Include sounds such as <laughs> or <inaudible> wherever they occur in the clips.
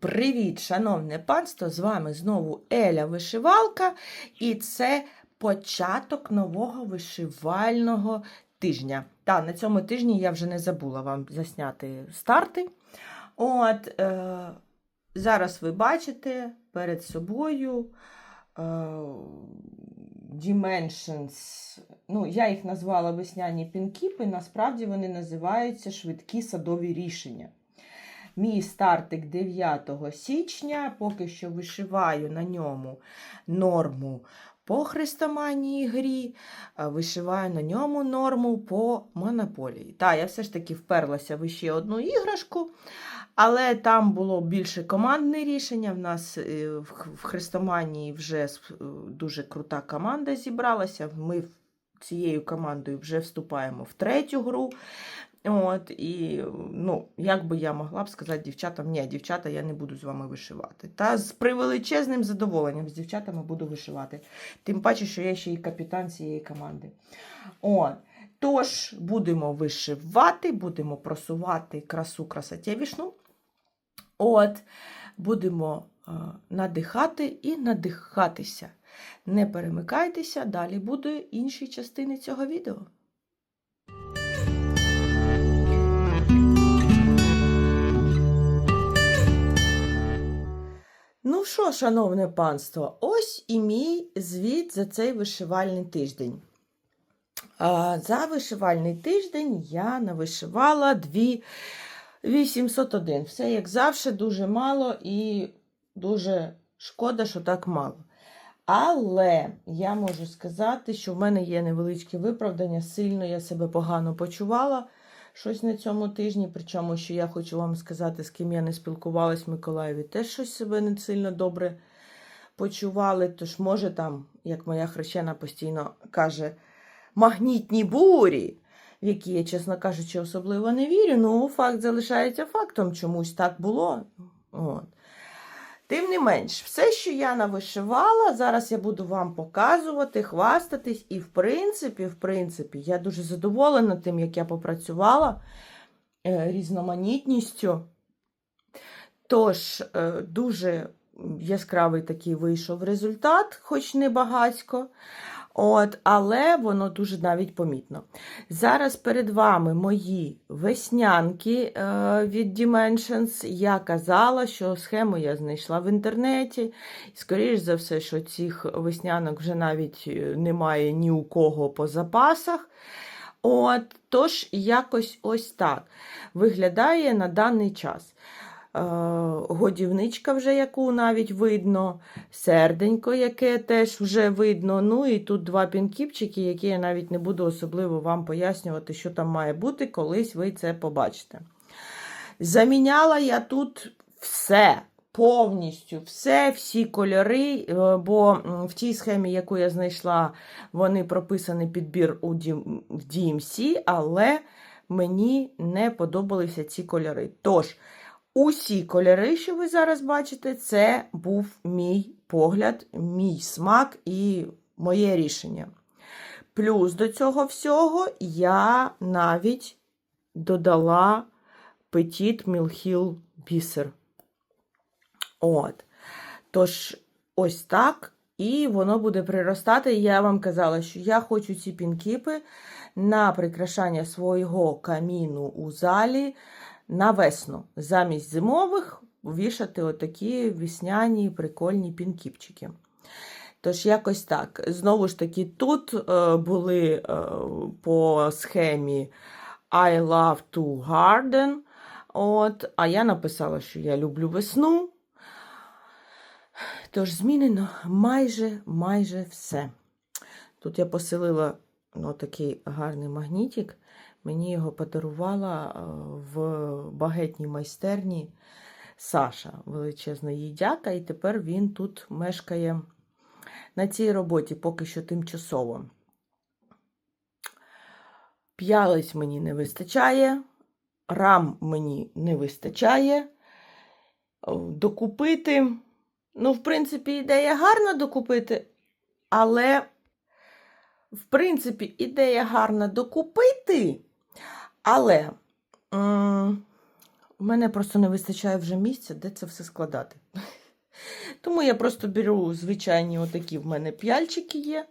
Привіт, шановне панство! З вами знову Еля Вишивалка, і це початок нового вишивального тижня. Та, на цьому тижні я вже не забула вам засняти старти. От, е, зараз ви бачите перед собою е, Dimensions. Ну, я їх назвала весняні пінкіпи, насправді вони називаються швидкі садові рішення. Мій стартик 9 січня, поки що вишиваю на ньому норму по хрестоманії грі, вишиваю на ньому норму по монополії. Так, я все ж таки вперлася в ще одну іграшку, але там було більше командне рішення. В нас е, в хрестоманії вже е, дуже крута команда зібралася. Ми цією командою вже вступаємо в третю гру. От, і, ну, як би я могла б сказати дівчатам, ні, дівчата, я не буду з вами вишивати. Та з превеличезним задоволенням з дівчатами буду вишивати. Тим паче, що я ще і капітан цієї команди. От. Тож, будемо вишивати, будемо просувати красу красотєвішну. От, будемо е, надихати і надихатися. Не перемикайтеся, далі буде інші частини цього відео. Що, шановне панство, ось і мій звіт за цей вишивальний тиждень. За вишивальний тиждень я навишивала 2801. Все, як завжди, дуже мало і дуже шкода, що так мало. Але я можу сказати, що в мене є невеличке виправдання. Сильно я себе погано почувала щось на цьому тижні. Причому, що я хочу вам сказати, з ким я не спілкувалась в Миколаєві, теж щось себе не сильно добре почували. Тож, може, там, як моя хрещена постійно каже, магнітні бурі, в які я, чесно кажучи, особливо не вірю. Ну, факт залишається фактом, чомусь так було. От. Тим не менш, все, що я навишивала, зараз я буду вам показувати, хвастатись. І, в принципі, в принципі, я дуже задоволена тим, як я попрацювала е, різноманітністю. Тож, е, дуже яскравий такий вийшов результат, хоч не багацько. От, але воно дуже навіть помітно. Зараз перед вами мої веснянки е, від Dimensions. Я казала, що схему я знайшла в інтернеті. Скоріше за все, що цих веснянок вже навіть е, немає ні у кого по запасах. От, тож, якось ось так виглядає на даний час. Е, годівничка, вже яку навіть видно, серденько, яке теж вже видно. Ну і тут два пінкіпчики, які я навіть не буду особливо вам пояснювати, що там має бути, колись ви це побачите. Заміняла я тут все. Повністю все, всі кольори, е, бо в тій схемі, яку я знайшла, вони прописаний підбір у DMC, але мені не подобалися ці кольори. Тож, Усі кольори, що ви зараз бачите, це був мій погляд, мій смак і моє рішення. Плюс до цього всього я навіть додала Petit Milhill бісер. От. Тож, ось так. І воно буде приростати. Я вам казала, що я хочу ці пінкіпи на прикрашання свого каміну у залі на весну. Замість зимових вішати отакі весняні прикольні пінкіпчики. Тож, якось так. Знову ж таки, тут е, були е, по схемі I love to garden. От, а я написала, що я люблю весну. Тож змінено майже майже все. Тут я поселила ну, такий гарний магнітик. Мені його подарувала е, в багетній майстерні Саша, величезна їй дяка, і тепер він тут мешкає на цій роботі поки що тимчасово. П'ялиць мені не вистачає, рам мені не вистачає. Е, Докупити. Ну, в принципі, ідея гарна докупити, але, в принципі, ідея гарна докупити. Але в мене просто не вистачає вже місця, де це все складати. <laughs> Тому я просто беру звичайні отакі в мене п'яльчики є.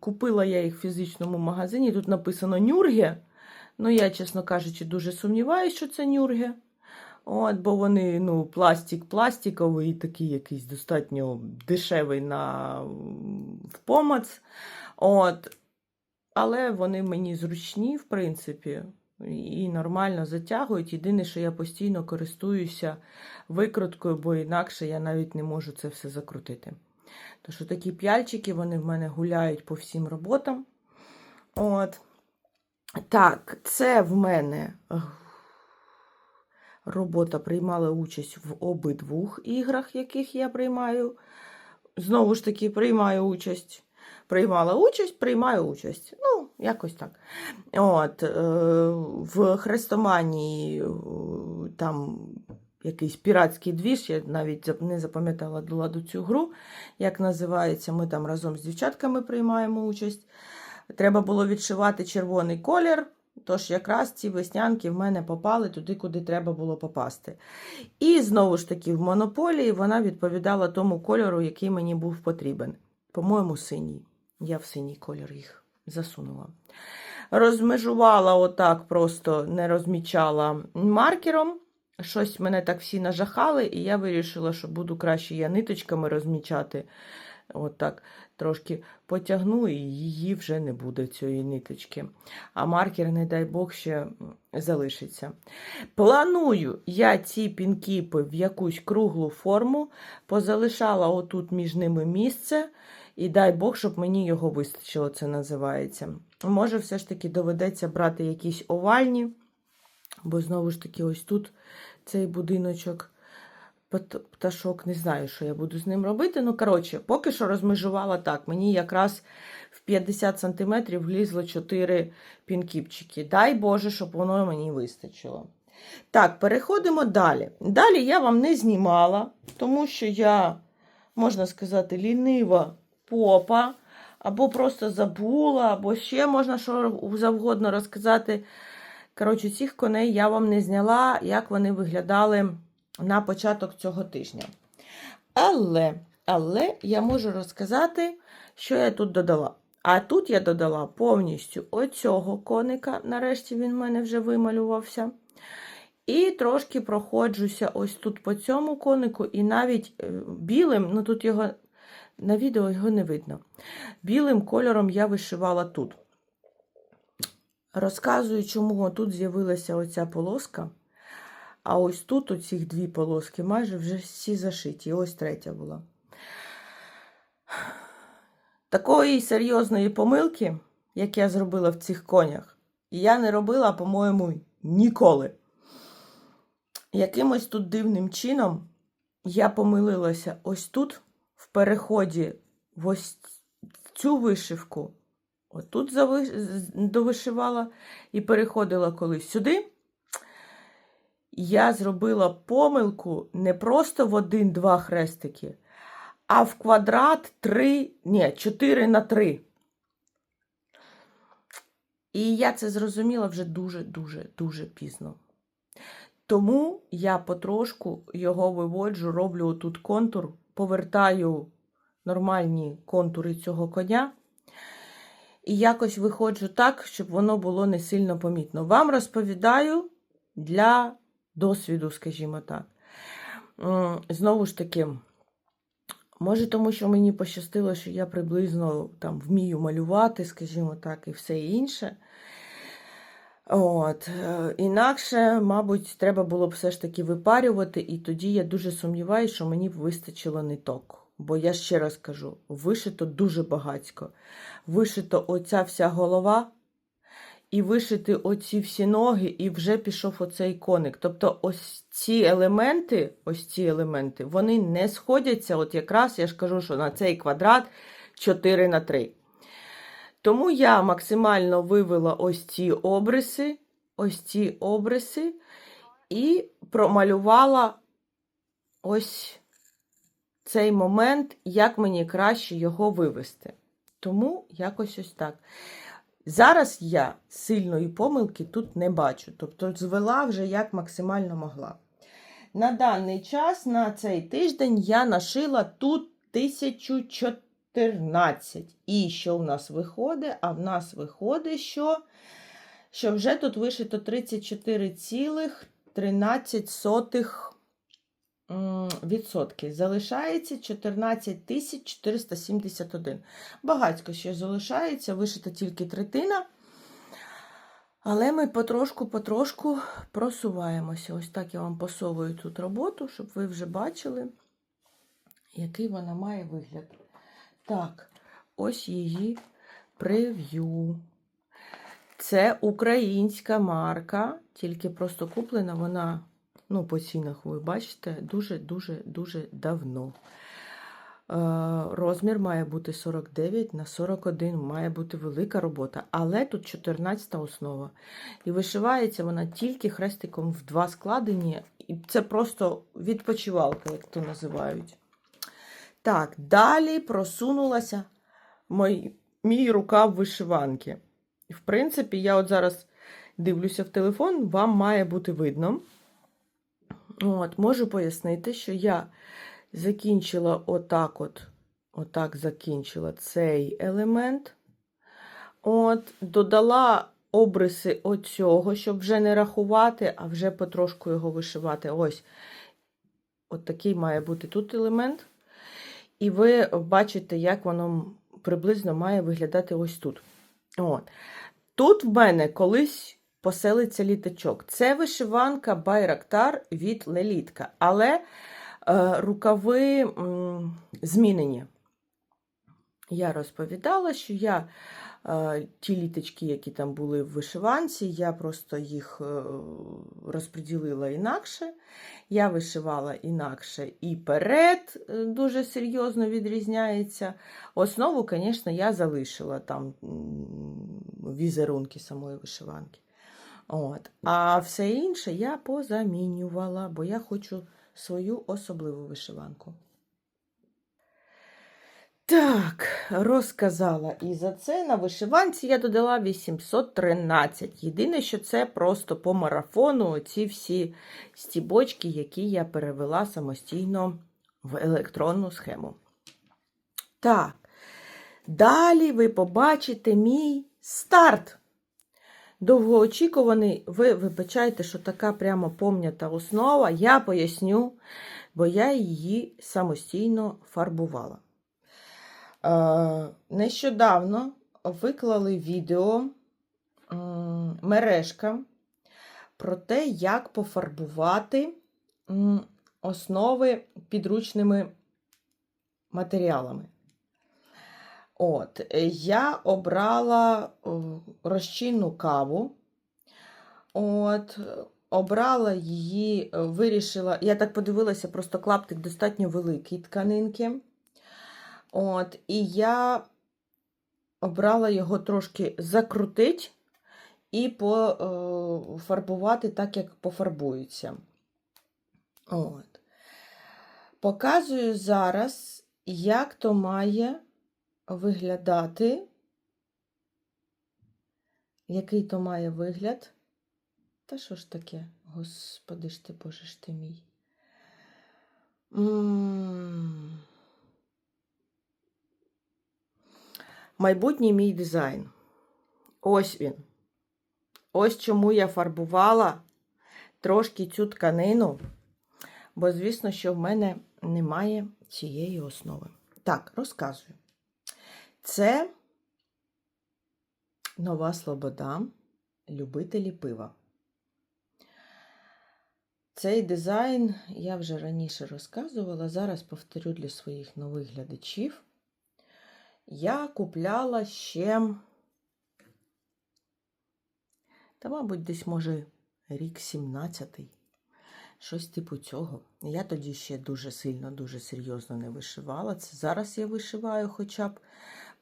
Купила я їх в фізичному магазині. Тут написано Нюрге. Ну, я, чесно кажучи, дуже сумніваюся, що це Нюрге. От, бо вони, ну, пластик пластиковий, такий якийсь достатньо дешевий на в помац. От. Але вони мені зручні, в принципі, і нормально затягують. Єдине, що я постійно користуюся викруткою, бо інакше я навіть не можу це все закрутити. Тож такі п'яльчики, вони в мене гуляють по всім роботам. От. Так, це в мене робота приймала участь в обидвох іграх, яких я приймаю. Знову ж таки, приймаю участь. Приймала участь, приймаю участь. Ну, якось так. От, е, в Хрестоманії е, там якийсь піратський двіж, я навіть не запам'ятала до ладу цю гру, як називається. Ми там разом з дівчатками приймаємо участь. Треба було відшивати червоний колір, тож якраз ці веснянки в мене попали туди, куди треба було попасти. І знову ж таки, в монополії вона відповідала тому кольору, який мені був потрібен. По-моєму, синій. Я в синій колір їх засунула. Розмежувала отак, просто не розмічала маркером. Щось мене так всі нажахали, і я вирішила, що буду краще я ниточками розмічати. Отак трошки потягну, і її вже не буде цієї ниточки. А маркер, не дай Бог, ще залишиться. Планую я ці пінкіпи в якусь круглу форму, позалишала отут між ними місце, і дай Бог, щоб мені його вистачило, це називається. Може, все ж таки доведеться брати якісь овальні, бо знову ж таки, ось тут цей будиночок. Пташок, не знаю, що я буду з ним робити. Ну, коротше, поки що розмежувала так. Мені якраз в 50 см влізло 4 пінкіпчики. Дай Боже, щоб воно мені вистачило. Так, переходимо далі. Далі я вам не знімала, тому що я, можна сказати, лінива попа, або просто забула, або ще можна що завгодно розказати. Коротше, цих коней я вам не зняла, як вони виглядали на початок цього тижня. Але, але я можу розказати, що я тут додала. А тут я додала повністю оцього коника, нарешті він в мене вже вималювався. І трошки проходжуся ось тут по цьому конику, і навіть е, білим, ну тут його на відео його не видно. Білим кольором я вишивала тут. Розказую, чому тут з'явилася оця полоска. А ось тут оці дві полоски майже вже всі зашиті. Ось третя була. Такої серйозної помилки, як я зробила в цих конях, я не робила, по-моєму, ніколи. Якимось тут дивним чином я помилилася ось тут, переході в ось цю вишивку. Отут довишивала і переходила колись сюди. Я зробила помилку не просто в один-два хрестики, а в квадрат 3, ні, 4 на 3. І я це зрозуміла вже дуже-дуже дуже пізно. Тому я потрошку його виводжу, роблю тут контур, повертаю нормальні контури цього коня. І якось виходжу так, щоб воно було не сильно помітно. Вам розповідаю для досвіду, скажімо так. Знову ж таки, може, тому що мені пощастило, що я приблизно там вмію малювати, скажімо так, і все інше. От. е, Інакше, мабуть, треба було б все ж таки випарювати, і тоді я дуже сумніваюся, що мені б вистачило ниток. Бо я ще раз кажу: вишито дуже багатько. Вишито оця вся голова, і вишити оці всі ноги, і вже пішов оцей коник. Тобто, ось ці елементи, ось ці елементи, вони не сходяться. От якраз я ж кажу, що на цей квадрат 4 на 3. Тому я максимально вивела ось ці обриси, ось ці обриси, і промалювала ось цей момент, як мені краще його вивести. Тому якось ось так. Зараз я сильної помилки тут не бачу. Тобто звела вже як максимально могла. На даний час, на цей тиждень, я нашила тут 1014. І що в нас виходить? А в нас виходить, що, що вже тут вишито 34,13 м, відсотки. Залишається 14 471. Багатько ще залишається, вишита тільки третина. Але ми потрошку-потрошку просуваємося. Ось так я вам посовую тут роботу, щоб ви вже бачили, який вона має вигляд. Так, ось її прев'ю. Це українська марка, тільки просто куплена вона, ну, по цінах, ви бачите, дуже-дуже-дуже давно. Е, Розмір має бути 49 на 41, має бути велика робота, але тут 14 основа. І вишивається вона тільки хрестиком в два складені. І це просто відпочивалка, як то називають. Так, далі просунулася мій, мій рукав вишиванки. В принципі, я от зараз дивлюся в телефон, вам має бути видно. От, Можу пояснити, що я закінчила отак от, отак закінчила цей елемент. От, Додала обриси оцього, щоб вже не рахувати, а вже потрошку його вишивати. Ось от такий має бути тут елемент. І ви бачите, як воно приблизно має виглядати ось тут. От. Тут в мене колись поселиться літачок. Це вишиванка Байрактар від Лелітка. Але Е, рукави м, змінені. Я розповідала, що я ті літочки, які там були в вишиванці, я просто їх е, розподілила інакше. Я вишивала інакше і перед дуже серйозно відрізняється. Основу, звісно, я залишила там візерунки самої вишиванки. От. А все інше я позамінювала, бо я хочу свою особливу вишиванку. Так, розказала і за це на вишиванці я додала 813. Єдине, що це просто по марафону ці всі стібочки, які я перевела самостійно в електронну схему. Так, далі ви побачите мій старт. Довгоочікуваний, ви вибачайте, що така прямо помнята основа, я поясню, бо я її самостійно фарбувала. Е, нещодавно виклали відео мережка про те, як пофарбувати основи підручними матеріалами. От, е, Я обрала розчинну каву. От, Обрала її, е, вирішила, я так подивилася, просто клаптик достатньо великий тканинки. От, І я обрала його трошки закрутити і пофарбувати так, як пофарбується. От. Показую зараз, як то має виглядати. Який то має вигляд? Та що ж таке, господи ж ти, боже ж ти мій? М -м -м. Майбутній мій дизайн. Ось він. Ось чому я фарбувала трошки цю тканину, бо, звісно, що в мене немає цієї основи. Так, розказую. Це нова Слобода, любителі пива. Цей дизайн я вже раніше розказувала, зараз повторю для своїх нових глядачів. Я купляла ще, та, мабуть, десь, може, рік 17-й. Щось типу цього. Я тоді ще дуже сильно, дуже серйозно не вишивала. Це зараз я вишиваю хоча б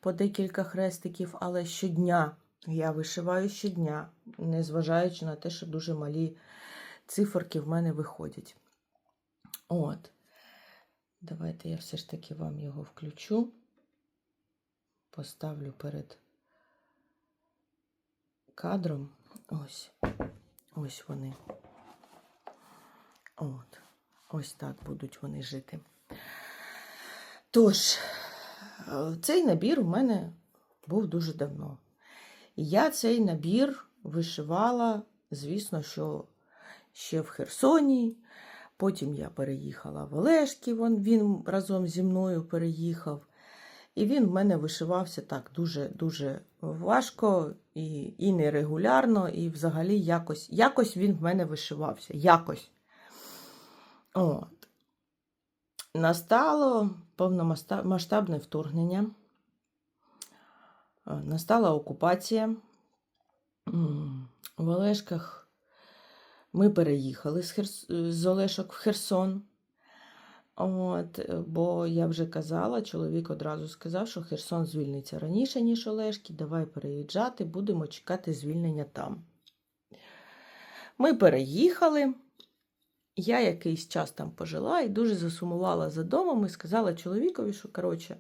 по декілька хрестиків, але щодня я вишиваю щодня, незважаючи на те, що дуже малі циферки в мене виходять. От. Давайте я все ж таки вам його включу, поставлю перед кадром. Ось. Ось вони. От. Ось так будуть вони жити. Тож, цей набір у мене був дуже давно. І я цей набір вишивала, звісно, що ще в Херсоні. Потім я переїхала в Олешки, він разом зі мною переїхав. І він в мене вишивався так дуже-дуже важко і, і нерегулярно, і взагалі якось, якось він в мене вишивався. Якось. От. Настало повномасштабне вторгнення. Е, Настала окупація. В Олешках ми переїхали з, Олешок в Херсон. От, е, бо я вже казала, чоловік одразу сказав, що Херсон звільниться раніше, ніж Олешки. Давай переїжджати, будемо чекати звільнення там. Ми переїхали. Я якийсь час там пожила і дуже засумувала за домом і сказала чоловікові, що коротше,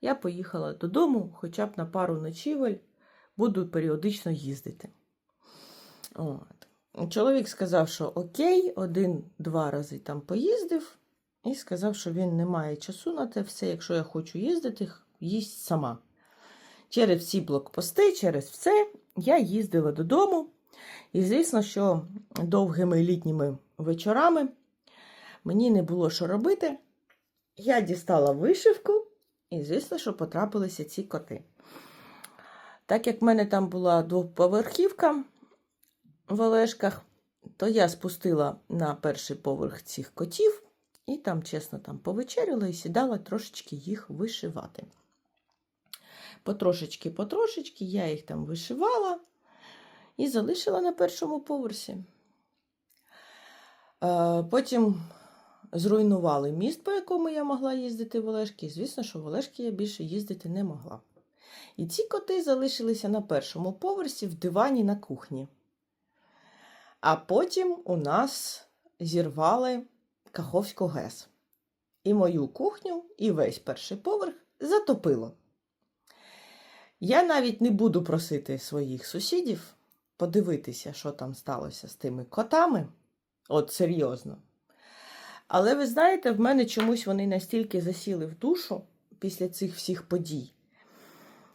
я поїхала додому, хоча б на пару ночівель, буду періодично їздити. От. Чоловік сказав, що окей, один-два рази там поїздив, і сказав, що він не має часу на те все. Якщо я хочу їздити, їсть сама. Через всі блокпости, через все я їздила додому. І звісно, що довгими літніми вечорами мені не було що робити. Я дістала вишивку, і, звісно, що потрапилися ці коти. Так як в мене там була двоповерхівка в Олешках, то я спустила на перший поверх цих котів і там, чесно, там повечеряла і сідала трошечки їх вишивати. Потрошечки, потрошечки я їх там вишивала і залишила на першому поверсі. Е, Потім зруйнували міст, по якому я могла їздити в Олешки. І, звісно, що в Олешки я більше їздити не могла. І ці коти залишилися на першому поверсі в дивані на кухні. А потім у нас зірвали Каховську ГЕС. І мою кухню, і весь перший поверх затопило. Я навіть не буду просити своїх сусідів подивитися, що там сталося з тими котами. От серйозно. Але ви знаєте, в мене чомусь вони настільки засіли в душу після цих всіх подій,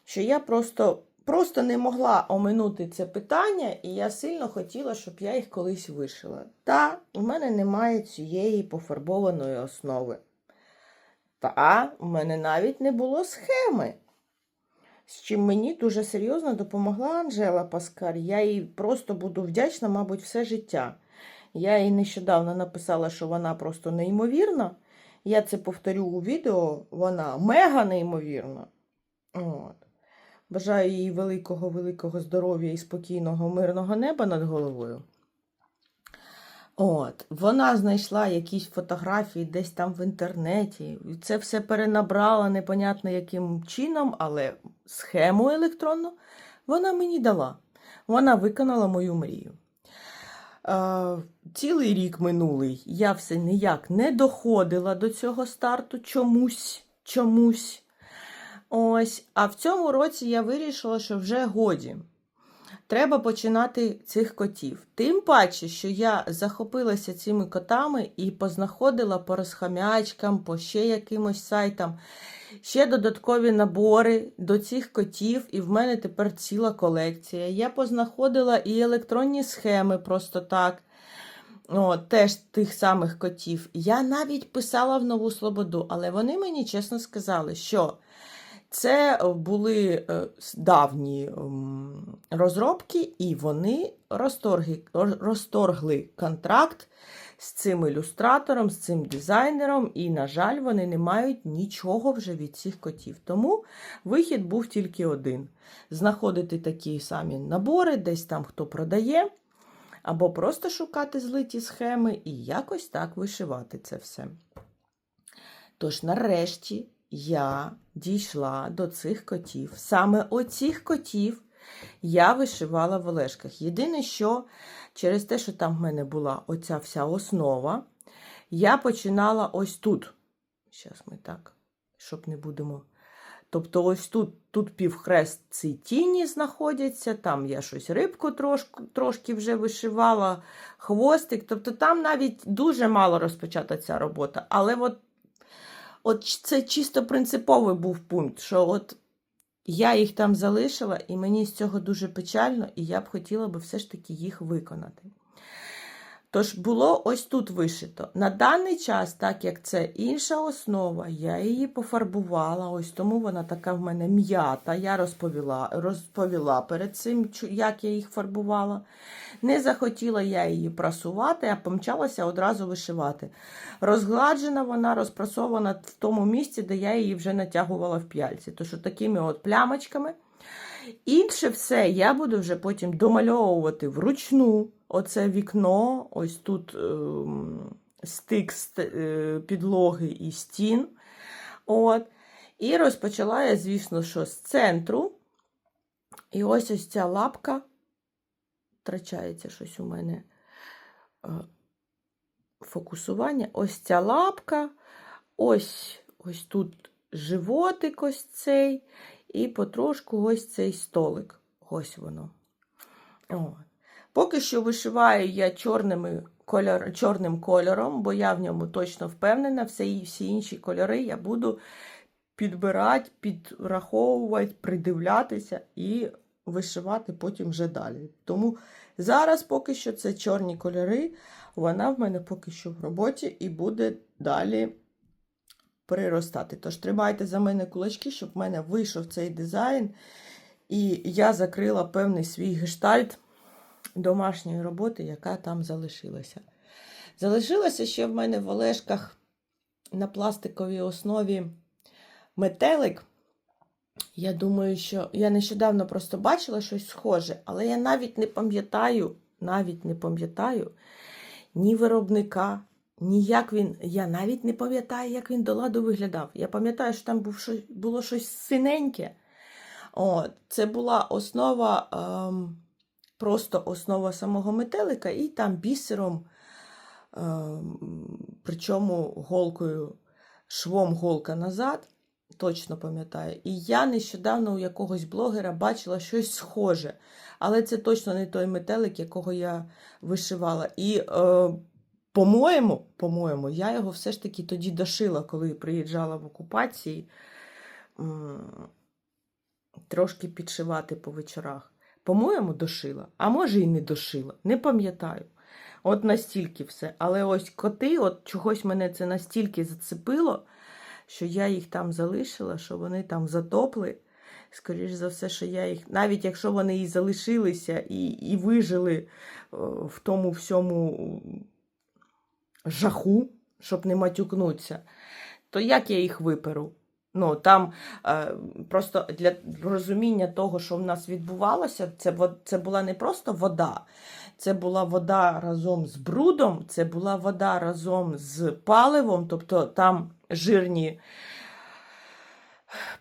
що я просто, просто не могла оминути це питання, і я сильно хотіла, щоб я їх колись вишила. Та в мене немає цієї пофарбованої основи. Та в мене навіть не було схеми. З чим мені дуже серйозно допомогла Анжела Паскаль. Я їй просто буду вдячна, мабуть, все життя. Я їй нещодавно написала, що вона просто неймовірна. Я це повторю у відео, вона мега неймовірна. От. Бажаю їй великого, великого здоров'я і спокійного, мирного неба над головою. От, вона знайшла якісь фотографії десь там в інтернеті. Це все перенабрала непонятно яким чином, але схему електронну вона мені дала. Вона виконала мою мрію. Е, цілий рік минулий я все ніяк не доходила до цього старту чомусь, чомусь. Ось, а в цьому році я вирішила, що вже годі. Треба починати цих котів. Тим паче, що я захопилася цими котами і познаходила по розхамячкам, по ще якимось сайтам, ще додаткові набори до цих котів, і в мене тепер ціла колекція. Я познаходила і електронні схеми просто так. О, теж тих самих котів. Я навіть писала в нову Слободу, але вони мені чесно сказали, що це були е, давні розробки, і вони розторгли, розторгли контракт з цим ілюстратором, з цим дизайнером, і, на жаль, вони не мають нічого вже від цих котів. Тому вихід був тільки один: знаходити такі самі набори, десь там хто продає, або просто шукати злиті схеми і якось так вишивати це все. Тож, нарешті, я дійшла до цих котів. Саме оцих котів я вишивала в Олешках. Єдине, що через те, що там в мене була оця вся основа, я починала ось тут. Зараз ми так, щоб не будемо Тобто, ось тут, тут півхрест ці тіні знаходяться, там я щось рибку трошки, трошки вже вишивала, хвостик. Тобто там навіть дуже мало розпочата ця робота. Але от, от це чисто принциповий був пункт, що от я їх там залишила, і мені з цього дуже печально, і я б хотіла би все ж таки їх виконати. Тож було ось тут вишито. На даний час, так як це інша основа, я її пофарбувала, ось тому вона така в мене м'ята. Я розповіла, розповіла перед цим, як я їх фарбувала. Не захотіла я її прасувати, а помчалася одразу вишивати. Розгладжена вона, розпрасована в тому місці, де я її вже натягувала в п'яльці. Тож такими от плямочками. Інше все я буду вже потім домальовувати вручну. Оце вікно, ось тут ем, стик ст- е, підлоги і стін. От. І розпочала я, звісно, що з центру. І ось ось ця лапка. Втрачається щось у мене е, фокусування. Ось ця лапка, ось, ось тут животик ось цей, і потрошку ось цей столик. Ось воно. От. Поки що вишиваю я чорними кольор, чорним кольором, бо я в ньому точно впевнена, всі, всі інші кольори я буду підбирати, підраховувати, придивлятися і вишивати потім вже далі. Тому зараз поки що це чорні кольори, вона в мене поки що в роботі і буде далі приростати. Тож тримайте за мене кулачки, щоб в мене вийшов цей дизайн, і я закрила певний свій гештальт домашньої роботи, яка там залишилася. Залишилося ще в мене в Олешках на пластиковій основі метелик. Я думаю, що я нещодавно просто бачила щось схоже, але я навіть не пам'ятаю, навіть не пам'ятаю ні виробника, ні як він. Я навіть не пам'ятаю, як він до ладу виглядав. Я пам'ятаю, що там був щось, було щось синеньке. От, це була основа, ем, просто основа самого метелика, і там бісером, ем, причому голкою, швом голка назад, точно пам'ятаю. І я нещодавно у якогось блогера бачила щось схоже, але це точно не той метелик, якого я вишивала. І, е, по-моєму, по-моєму, я його все ж таки тоді дошила, коли приїжджала в окупації. Трошки підшивати по вечорах. По-моєму, дошила, а може і не дошила, не пам'ятаю. От настільки все. Але ось коти, от чогось мене це настільки зацепило, що я їх там залишила, що вони там затопли. Скоріше за все, що я їх, навіть якщо вони і залишилися, і, і вижили в тому всьому жаху, щоб не матюкнутися, то як я їх виперу? Ну, там е, просто для розуміння того, що в нас відбувалося, це, це була не просто вода, це була вода разом з брудом, це була вода разом з паливом, тобто там жирні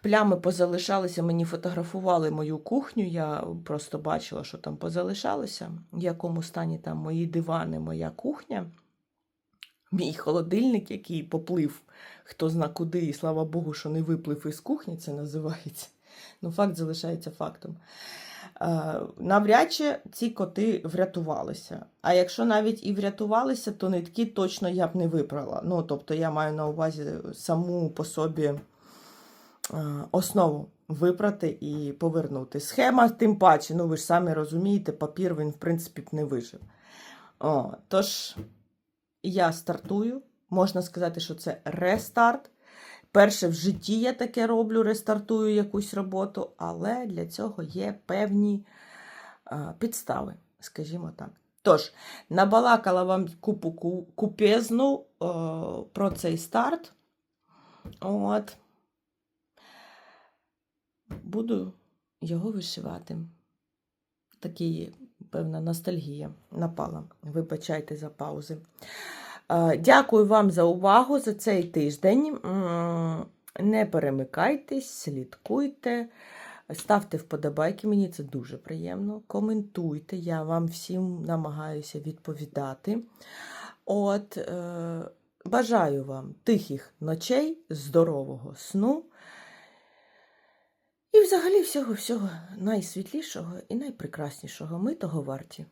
плями позалишалися. Мені фотографували мою кухню, я просто бачила, що там позалишалося, в якому стані там мої дивани, моя кухня. Мій холодильник, який поплив хто зна куди, і слава Богу, що не виплив із кухні, це називається. Ну, факт залишається фактом. Е, навряд чи ці коти врятувалися. А якщо навіть і врятувалися, то нитки точно я б не випрала. Ну, тобто я маю на увазі саму по собі е, основу випрати і повернути. Схема, тим паче, ну ви ж самі розумієте, папір він, в принципі, б не вижив. О, тож, я стартую. Можна сказати, що це рестарт. Перше в житті я таке роблю, рестартую якусь роботу, але для цього є певні підстави, скажімо так. Тож, набалакала вам купу ку- купезну про цей старт. От. Буду його вишивати. Такий, певна, ностальгія напала. Вибачайте за паузи. Дякую вам за увагу за цей тиждень. Не перемикайтесь, слідкуйте, ставте вподобайки, мені це дуже приємно. Коментуйте, я вам всім намагаюся відповідати. От, е, бажаю вам тихих ночей, здорового сну І взагалі всього всього найсвітлішого і найпрекраснішого. Ми того варті.